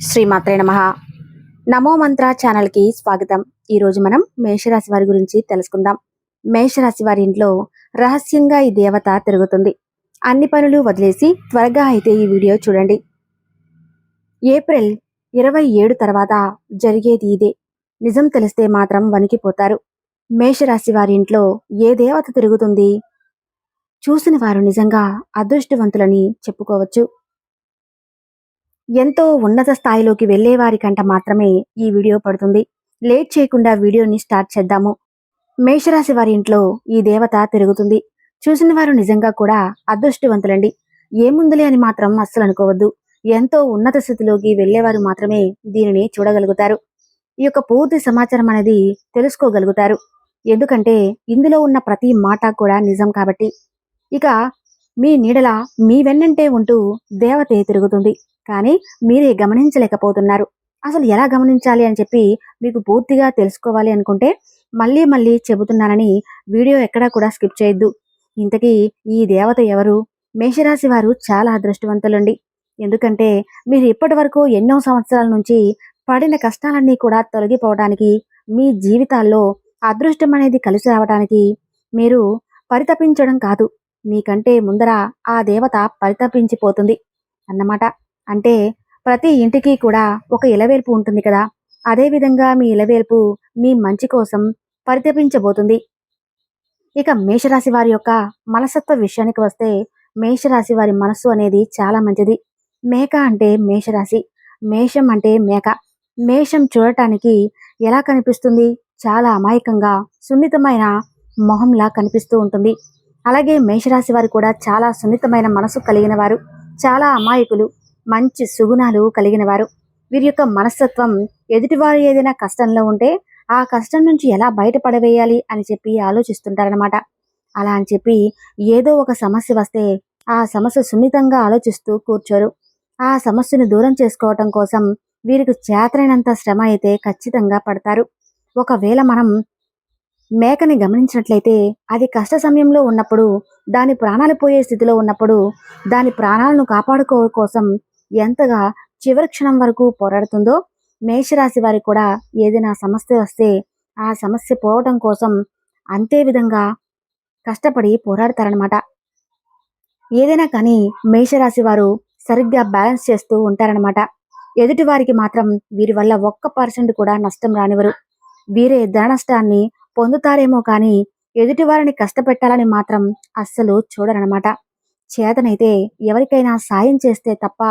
శ్రీమాత్రే నమ. నమో మంత్ర ఛానల్కి స్వాగతం. ఈరోజు మనం మేషరాశి వారి గురించి తెలుసుకుందాం. మేషరాశి వారి ఇంట్లో రహస్యంగా ఈ దేవత తిరుగుతుంది. అన్ని పనులు వదిలేసి త్వరగా అయితే ఈ వీడియో చూడండి. ఏప్రిల్ ఇరవై ఏడు తర్వాత జరిగేది ఇదే. నిజం తెలిస్తే మాత్రం వణికిపోతారు. మేషరాశి వారి ఇంట్లో ఏ దేవత తిరుగుతుంది? చూసిన వారు నిజంగా అదృష్టవంతులని చెప్పుకోవచ్చు. ఎంతో ఉన్నత స్థాయిలోకి వెళ్ళే వారికంట మాత్రమే ఈ వీడియో పడుతుంది. లేట్ చేయకుండా వీడియోని స్టార్ట్ చేద్దాము. మేషరాశి వారి ఇంట్లో ఈ దేవత తిరుగుతుంది. చూసిన వారు నిజంగా కూడా అదృష్టవంతులండి. ఏముందిలే అని మాత్రం అస్సలు అనుకోవద్దు. ఎంతో ఉన్నత స్థితిలోకి వెళ్ళేవారు మాత్రమే దీనిని చూడగలుగుతారు. ఈ యొక్క పూర్తి సమాచారం అనేది తెలుసుకోగలుగుతారు. ఎందుకంటే ఇందులో ఉన్న ప్రతి మాట కూడా నిజం కాబట్టి. ఇక మీ నీడల మీ వెన్నంటే ఉంటూ దేవతే తిరుగుతుంది. కానీ మీరే గమనించలేకపోతున్నారు. అసలు ఎలా గమనించాలి అని చెప్పి మీకు పూర్తిగా తెలుసుకోవాలి అనుకుంటే మళ్ళీ మళ్ళీ చెబుతున్నానని వీడియో ఎక్కడా కూడా స్కిప్ చేయొద్దు. ఇంతకీ ఈ దేవత ఎవరు? మేషరాశి వారు చాలా అదృష్టవంతులండి. ఎందుకంటే మీరు ఇప్పటి వరకు ఎన్నో సంవత్సరాల నుంచి పడిన కష్టాలన్నీ కూడా తొలగిపోవడానికి మీ జీవితాల్లో అదృష్టం అనేది కలిసి రావడానికి మీరు పరితపించడం కాదు. మీకంటే ముందర ఆ దేవత పరితపించిపోతుంది అన్నమాట. అంటే ప్రతి ఇంటికి కూడా ఒక ఇలవేల్పు ఉంటుంది కదా. అదే విధంగా మీ ఇలవేల్పు మీ మంచి కోసం పరితపించబోతుంది. ఇక మేషరాశి వారి యొక్క మనసత్వ విషయానికి వస్తే మేషరాశి వారి మనస్సు అనేది చాలా మంచిది. మేక అంటే మేషరాశి. మేషం అంటే మేక. మేషం చూడటానికి ఎలా కనిపిస్తుంది? చాలా అమాయకంగా సున్నితమైన మొహంలా కనిపిస్తూ ఉంటుంది. అలాగే మేషరాశి వారు కూడా చాలా సున్నితమైన మనసు కలిగిన వారు చాలా అమాయకులు మంచి సుగుణాలు కలిగిన వారు వీరి యొక్క మనస్తత్వం ఎదుటివారు ఏదైనా కష్టంలో ఉంటే ఆ కష్టం నుంచి ఎలా బయటపడవేయాలి అని చెప్పి ఆలోచిస్తుంటారనమాట అలా అని చెప్పి ఏదో ఒక సమస్య వస్తే ఆ సమస్య సున్నితంగా ఆలోచిస్తూ కూర్చోరు. ఆ సమస్యను దూరం చేసుకోవటం కోసం వీరికి చేతనైనంత శ్రమ అయితే ఖచ్చితంగా పడతారు. ఒకవేళ మనం మేకని గమనించినట్లయితే అది కష్ట సమయంలో ఉన్నప్పుడు దాని ప్రాణాలు పోయే స్థితిలో ఉన్నప్పుడు దాని ప్రాణాలను కాపాడుకో కోసం ఎంతగా చివరి క్షణం వరకు పోరాడుతుందో మేషరాశి వారి కూడా ఏదైనా సమస్య వస్తే ఆ సమస్య పోవటం కోసం అంతే విధంగా కష్టపడి పోరాడతారనమాట ఏదైనా కానీ మేషరాశి వారు సరిగ్గా బ్యాలెన్స్ చేస్తూ ఉంటారనమాట ఎదుటి వారికి మాత్రం వీరి వల్ల ఒక్క పర్సెంట్ కూడా నష్టం రానివరు వీరే ధన నష్టాన్ని పొందుతారేమో కానీ ఎదుటి వారిని కష్టపెట్టాలని మాత్రం అస్సలు చూడరనమాట. చేతనైతే ఎవరికైనా సాయం చేస్తే తప్ప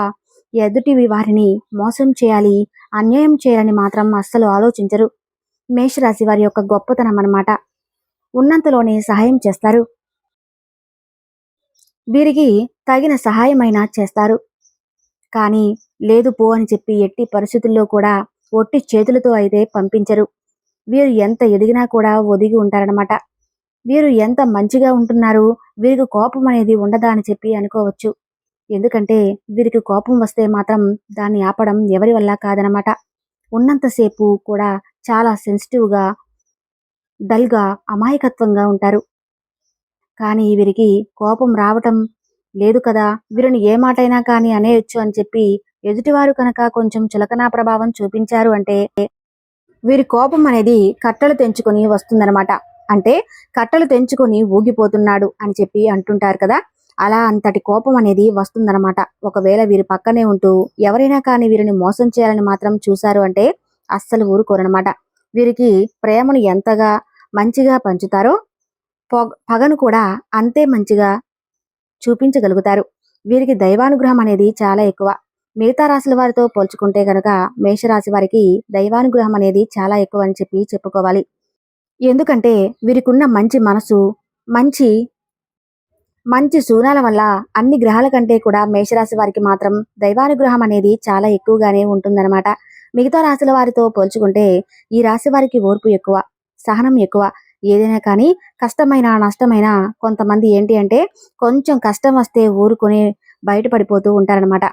ఎదుటివి వారిని మోసం చేయాలి అన్యాయం చేయాలని మాత్రం అస్సలు ఆలోచించరు. మేషరాశి వారి యొక్క గొప్పతనం అన్నమాట. ఉన్నంతలోనే సహాయం చేస్తారు. వీరికి తగిన సహాయమైనా చేస్తారు. కానీ లేదు పో అని చెప్పి ఎట్టి పరిస్థితుల్లో కూడా ఒట్టి చేతులతో అయితే పంపించరు. వీరు ఎంత ఎదిగినా కూడా ఒదిగి ఉంటారనమాట వీరు ఎంత మంచిగా ఉంటున్నారు వీరికి కోపం అనేది ఉండదా అని చెప్పి అనుకోవచ్చు. ఎందుకంటే వీరికి కోపం వస్తే మాత్రం దాన్ని ఆపడం ఎవరి వల్ల కాదనమాట ఉన్నంతసేపు కూడా చాలా సెన్సిటివ్గా డల్గా అమాయకత్వంగా ఉంటారు. కానీ వీరికి కోపం రావటం లేదు కదా వీరిని ఏ మాటైనా కానీ అనేయొచ్చు అని చెప్పి ఎదుటివారు కనుక కొంచెం చులకనా ప్రభావం చూపించారు అంటే వీరి కోపం అనేది కట్టలు తెంచుకొని వస్తుందన్నమాట. అంటే కట్టలు తెంచుకొని ఊగిపోతున్నాడు అని చెప్పి అంటుంటారు కదా. అలా అంతటి కోపం అనేది వస్తుందన్నమాట. ఒకవేళ వీరి పక్కనే ఉంటూ ఎవరైనా కానీ వీరిని మోసం చేయాలని మాత్రం చూశారు అంటే అస్సలు ఊరుకోరనమాట వీరికి ప్రేమను ఎంతగా మంచిగా పంచుతారో పగను కూడా అంతే మంచిగా చూపించగలుగుతారు. వీరికి దైవానుగ్రహం అనేది చాలా ఎక్కువ. మిగతా రాశుల వారితో పోల్చుకుంటే గనక మేషరాశి వారికి దైవానుగ్రహం అనేది చాలా ఎక్కువ అని చెప్పి చెప్పుకోవాలి. ఎందుకంటే వీరికున్న మంచి మనసు మంచి మంచి సూర్యాల వల్ల అన్ని గ్రహాల కంటే కూడా మేషరాశి వారికి మాత్రం దైవానుగ్రహం అనేది చాలా ఎక్కువగానే ఉంటుందన్నమాట. మిగతా రాశుల వారితో పోల్చుకుంటే ఈ రాశి వారికి ఓర్పు ఎక్కువ సహనం ఎక్కువ. ఏదైనా కానీ కష్టమైన నష్టమైన కొంతమంది ఏంటి అంటే కొంచెం కష్టం వస్తే ఊరుకొని బయటపడిపోతూ ఉంటారనమాట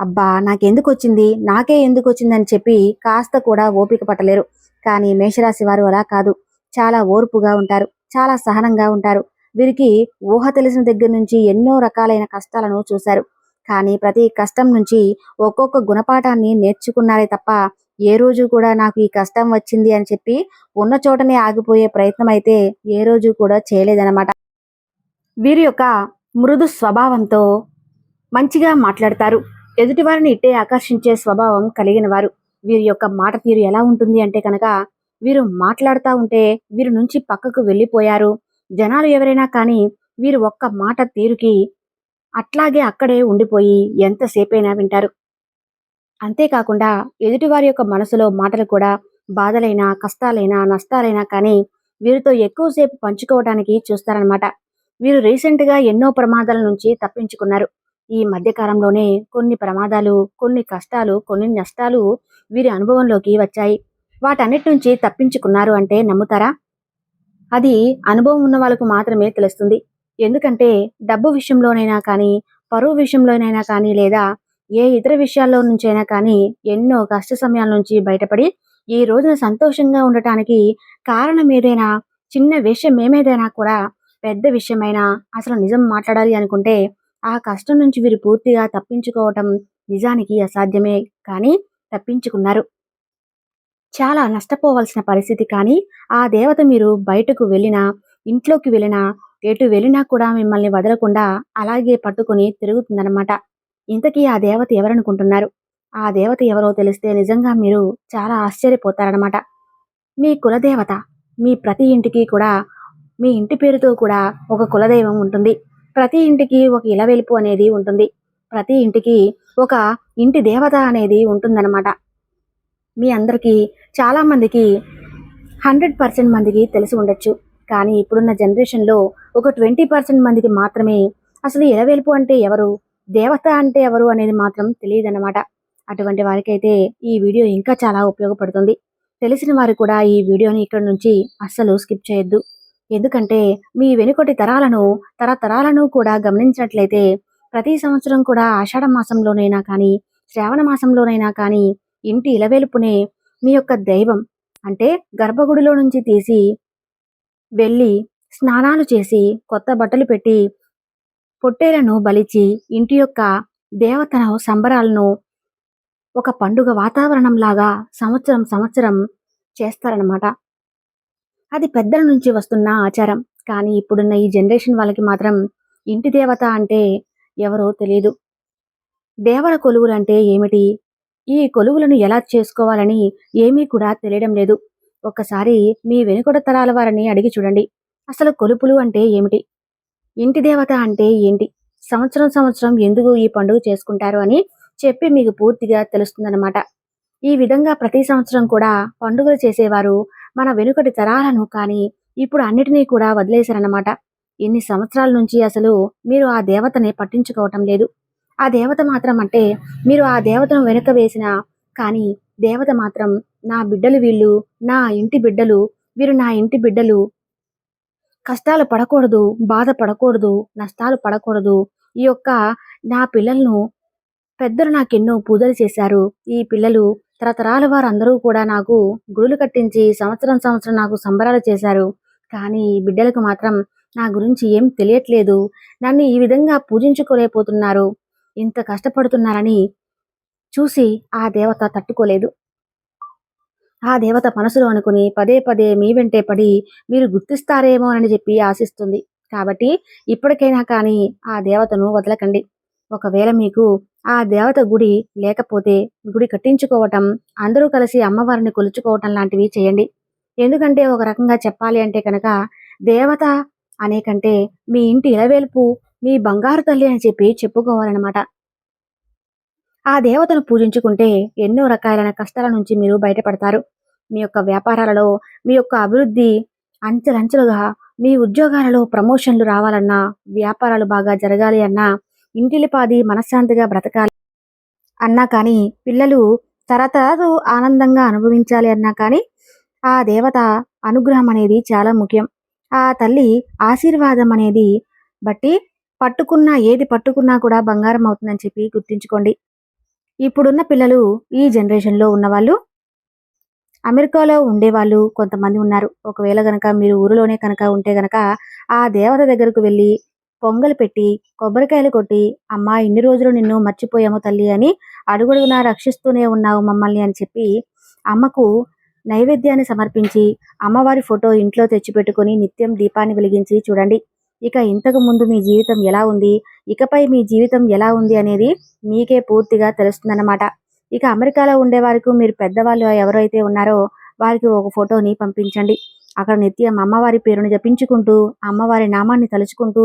అబ్బా నాకెందుకు వచ్చింది నాకే ఎందుకు వచ్చిందని చెప్పి కాస్త కూడా ఓపిక పట్టలేరు. కానీ మేషరాశి వారు అలా కాదు. చాలా ఓర్పుగా ఉంటారు. చాలా సహనంగా ఉంటారు. వీరికి ఊహ తెలిసిన దగ్గర నుంచి ఎన్నో రకాలైన కష్టాలను చూశారు. కానీ ప్రతి కష్టం నుంచి ఒక్కొక్క గుణపాఠాన్ని నేర్చుకున్నారే తప్ప ఏ రోజు కూడా నాకు ఈ కష్టం వచ్చింది అని చెప్పి ఉన్న చోటనే ఆగిపోయే ప్రయత్నం అయితే ఏ రోజు కూడా చేయలేదన్నమాట. వీరి యొక్క మృదు స్వభావంతో మంచిగా మాట్లాడతారు. ఎదుటివారిని ఇట్టే ఆకర్షించే స్వభావం కలిగిన వారు వీరి యొక్క మాట తీరు ఎలా ఉంటుంది అంటే కనుక వీరు మాట్లాడుతూ ఉంటే వీరి నుంచి పక్కకు వెళ్ళిపోయారు. జనాలు ఎవరైనా కానీ వీరు ఒక్క మాట తీరుకి అట్లాగే అక్కడే ఉండిపోయి ఎంతసేపైనా వింటారు. అంతేకాకుండా ఎదుటివారి యొక్క మనసులో మాటలు కూడా బాధలైనా కష్టాలైనా నష్టాలైనా కానీ వీరితో ఎక్కువసేపు పంచుకోవడానికి చూస్తారనమాట వీరు రీసెంట్గా ఎన్నో ప్రమాదాల నుంచి తప్పించుకున్నారు. ఈ మధ్యకాలంలోనే కొన్ని ప్రమాదాలు కొన్ని కష్టాలు కొన్ని నష్టాలు వీరి అనుభవంలోకి వచ్చాయి. వాటన్నిటి నుంచి తప్పించుకున్నారు అంటే నమ్ముతారా? అది అనుభవం ఉన్న వాళ్ళకు మాత్రమే తెలుస్తుంది. ఎందుకంటే డబ్బు విషయంలోనైనా కానీ పరువు విషయంలోనైనా కానీ లేదా ఏ ఇతర విషయాల్లో నుంచైనా కానీ ఎన్నో కష్ట సమయాల నుంచి బయటపడి ఈ రోజున సంతోషంగా ఉండటానికి కారణం ఏదైనా చిన్న విషయం ఏమేదైనా కూడా పెద్ద విషయమైనా అసలు నిజం మాట్లాడాలి అనుకుంటే ఆ కష్టం నుంచి వీరు పూర్తిగా తప్పించుకోవటం నిజానికి అసాధ్యమే కానీ తప్పించుకున్నారు. చాలా నష్టపోవాల్సిన పరిస్థితి కానీ ఆ దేవత మీరు బయటకు వెళ్ళినా ఇంట్లోకి వెళ్ళినా ఎటు వెళ్ళినా కూడా మిమ్మల్ని వదలకుండా అలాగే పట్టుకుని తిరుగుతుందన్నమాట. ఇంతకీ ఆ దేవత ఎవరనుకుంటున్నారు? ఆ దేవత ఎవరో తెలిస్తే నిజంగా మీరు చాలా ఆశ్చర్యపోతారనమాట మీ కులదేవత మీ ప్రతి ఇంటికి కూడా మీ ఇంటి పేరుతో కూడా ఒక కులదైవం ఉంటుంది. ప్రతి ఇంటికి ఒక ఇలవెలుపు అనేది ఉంటుంది. ప్రతి ఇంటికి ఒక ఇంటి దేవత అనేది ఉంటుందన్నమాట. మీ అందరికీ చాలామందికి హండ్రెడ్ పర్సెంట్ మందికి తెలిసి ఉండొచ్చు. కానీ ఇప్పుడున్న జనరేషన్లో ఒక ట్వంటీ పర్సెంట్ మందికి మాత్రమే అసలు ఇలవెలుపు అంటే ఎవరు దేవత అంటే ఎవరు అనేది మాత్రం తెలియదన్నమాట. అటువంటి వారికైతే ఈ వీడియో ఇంకా చాలా ఉపయోగపడుతుంది. తెలిసిన వారు కూడా ఈ వీడియోని ఇక్కడ నుంచి అస్సలు స్కిప్ చేయొద్దు. ఎందుకంటే మీ వెనుకటి తరాలను తరతరాలను కూడా గమనించినట్లయితే ప్రతి సంవత్సరం కూడా ఆషాఢ మాసంలోనైనా కానీ శ్రావణ మాసంలోనైనా కానీ ఇంటి ఇలవెలుపునే మీ యొక్క దైవం అంటే గర్భగుడిలో నుంచి తీసి వెళ్ళి స్నానాలు చేసి కొత్త బట్టలు పెట్టి పొట్టేలను బలిచి ఇంటి యొక్క దేవతను సంబరాలను ఒక పండుగ వాతావరణంలాగా సంవత్సరం సంవత్సరం చేస్తారనమాట అది పెద్దల నుంచి వస్తున్న ఆచారం. కానీ ఇప్పుడున్న ఈ జనరేషన్ వాళ్ళకి మాత్రం ఇంటి దేవత అంటే ఎవరో తెలియదు దేవర కొలువులు అంటే ఏమిటి? ఈ కొలువులను ఎలా చేసుకోవాలని ఏమీ కూడా తెలియడం లేదు. ఒక్కసారి మీ వెనుకొడ తరాల వారిని అడిగి చూడండి. అసలు కొలుపులు అంటే ఏమిటి? ఇంటి దేవత అంటే ఏంటి? సంవత్సరం సంవత్సరం ఎందుకు ఈ పండుగ చేసుకుంటారు అని చెప్పి మీకు పూర్తిగా తెలుస్తుందన్నమాట. ఈ విధంగా ప్రతి సంవత్సరం కూడా పండుగలు చేసేవారు మన వెనుకటి తరాలను కానీ ఇప్పుడు అన్నిటినీ కూడా వదిలేశారన్నమాట. ఇన్ని సంవత్సరాల నుంచి అసలు మీరు ఆ దేవతని పట్టించుకోవటం లేదు. ఆ దేవత మాత్రం అంటే మీరు ఆ దేవతను వెనుక వేసిన కానీ దేవత మాత్రం నా బిడ్డలు వీళ్ళు నా ఇంటి బిడ్డలు వీరు నా ఇంటి బిడ్డలు. కష్టాలు పడకూడదు బాధ పడకూడదు నష్టాలు పడకూడదు. ఈ యొక్క నా పిల్లలను పెద్దలు నాకెన్నో పూజలు చేశారు. ఈ పిల్లలు తరతరాల వారు అందరూ కూడా నాకు గుడులు కట్టించి సంవత్సరం సంవత్సరం నాకు సంబరాలు చేశారు. కానీ ఈ బిడ్డలకు మాత్రం నా గురించి ఏం తెలియట్లేదు. నన్ను ఈ విధంగా పూజించుకోలేకపోతున్నారు. ఇంత కష్టపడుతున్నారని చూసి ఆ దేవత తట్టుకోలేదు. ఆ దేవత మనసులో అనుకుని పదే పదే మీ వెంటే పడి మీరు గుర్తిస్తారేమో అని చెప్పి ఆశిస్తుంది. కాబట్టి ఇప్పటికైనా కానీ ఆ దేవతను వదలకండి. ఒకవేళ మీకు ఆ దేవత గుడి లేకపోతే గుడి కట్టించుకోవటం అందరూ కలిసి అమ్మవారిని కొలుచుకోవటం లాంటివి చేయండి. ఎందుకంటే ఒక రకంగా చెప్పాలి అంటే కనుక దేవత అనే కంటే మీ ఇంటి ఇలవేల్పు మీ బంగారు తల్లి అని చెప్పి చెప్పుకోవాలన్నమాట. ఆ దేవతను పూజించుకుంటే ఎన్నో రకాలైన కష్టాల నుంచి మీరు బయటపడతారు. మీ యొక్క వ్యాపారాలలో మీ యొక్క అభివృద్ధి అంచెలంచెలుగా మీ ఉద్యోగాలలో ప్రమోషన్లు రావాలన్నా వ్యాపారాలు బాగా జరగాలి అన్నా ఇంటిలిపాది మనశ్శాంతిగా బ్రతకాలి అన్నా కానీ పిల్లలు తరతరాలు ఆనందంగా అనుభవించాలి అన్నా కానీ ఆ దేవత అనుగ్రహం అనేది చాలా ముఖ్యం. ఆ తల్లి ఆశీర్వాదం అనేది బట్టి పట్టుకున్నా ఏది పట్టుకున్నా కూడా బంగారం అవుతుందని చెప్పి గుర్తుంచుకోండి. ఇప్పుడున్న పిల్లలు ఈ జనరేషన్లో ఉన్నవాళ్ళు అమెరికాలో ఉండేవాళ్ళు కొంతమంది ఉన్నారు. ఒకవేళ గనక మీరు ఊరిలోనే కనుక ఉంటే గనక ఆ దేవత దగ్గరకు వెళ్ళి పొంగలు పెట్టి కొబ్బరికాయలు కొట్టి అమ్మా ఇన్ని రోజులు నిన్ను మర్చిపోయాము తల్లి అని అడుగడుగునా రక్షిస్తూనే ఉన్నావు మమ్మల్ని అని చెప్పి అమ్మకు నైవేద్యాన్ని సమర్పించి అమ్మవారి ఫోటో ఇంట్లో తెచ్చిపెట్టుకొని నిత్యం దీపాన్ని వెలిగించి చూడండి ఇక ఇంతకు ముందు మీ జీవితం ఎలా ఉంది? ఇకపై మీ జీవితం ఎలా ఉంది? అనేది మీకే పూర్తిగా తెలుస్తుందన్నమాట. ఇక అమెరికాలో ఉండే వారికి మీరు పెద్దవాళ్ళు ఎవరైతే ఉన్నారో వారికి ఒక ఫోటోని పంపించండి. అక్కడ నిత్యం అమ్మవారి పేరును జపించుకుంటూ అమ్మవారి నామాన్ని తలుచుకుంటూ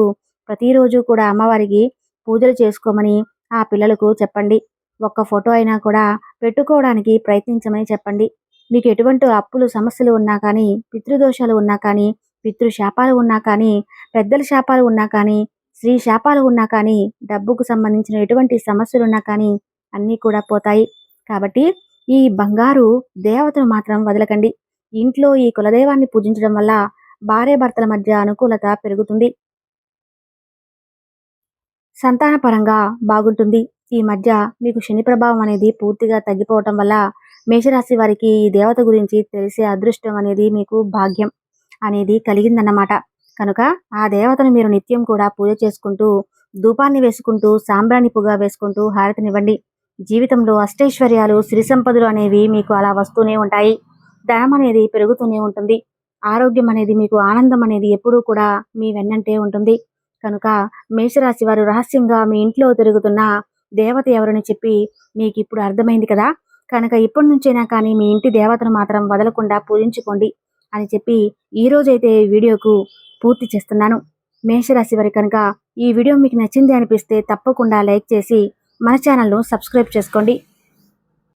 ప్రతిరోజు కూడా అమ్మవారికి పూజలు చేసుకోమని ఆ పిల్లలకు చెప్పండి. ఒక్క ఫోటో అయినా కూడా పెట్టుకోవడానికి ప్రయత్నించమని చెప్పండి. మీకు ఎటువంటి అప్పులు సమస్యలు ఉన్నా కానీ పితృదోషాలు ఉన్నా కానీ పితృ శాపాలు ఉన్నా కానీ పెద్దల శాపాలు ఉన్నా కానీ స్త్రీ శాపాలు ఉన్నా కానీ డబ్బుకు సంబంధించిన ఎటువంటి సమస్యలు ఉన్నా కానీ అన్నీ కూడా పోతాయి. కాబట్టి ఈ బంగారు దేవతను మాత్రం వదలకండి. ఇంట్లో ఈ కులదైవాన్ని పూజించడం వల్ల భార్య భర్తల మధ్య అనుకూలత పెరుగుతుంది. సంతానపరంగా బాగుంటుంది. ఈ మధ్య మీకు శని ప్రభావం అనేది పూర్తిగా తగ్గిపోవటం వల్ల మేషరాశి వారికి ఈ దేవత గురించి తెలిసే అదృష్టం అనేది మీకు భాగ్యం అనేది కలిగిందన్నమాట. కనుక ఆ దేవతను మీరు నిత్యం కూడా పూజ చేసుకుంటూ ధూపాన్ని వేసుకుంటూ సాంబ్రాణి పొగ వేసుకుంటూ హారతినివ్వండి. జీవితంలో అష్టైశ్వర్యాలు సిరి సంపదలు అనేవి మీకు అలా వస్తూనే ఉంటాయి. ధనం అనేది పెరుగుతూనే ఉంటుంది. ఆరోగ్యం అనేది మీకు ఆనందం అనేది ఎప్పుడూ కూడా మీ వెన్నంటే ఉంటుంది. కనుక మేషరాశి వారు రహస్యంగా మీ ఇంట్లో తిరుగుతున్న దేవత ఎవరని చెప్పి మీకు ఇప్పుడు అర్థమైంది కదా? కనుక ఇప్పటి నుంచైనా కానీ మీ ఇంటి దేవతను మాత్రం వదలకుండా పూజించుకోండి అని చెప్పి ఈ రోజైతే వీడియోకు పూర్తి చేస్తున్నాను. మేషరాశి వారి కనుక ఈ వీడియో మీకు నచ్చింది అనిపిస్తే తప్పకుండా లైక్ చేసి మన ఛానల్ను సబ్స్క్రైబ్ చేసుకోండి.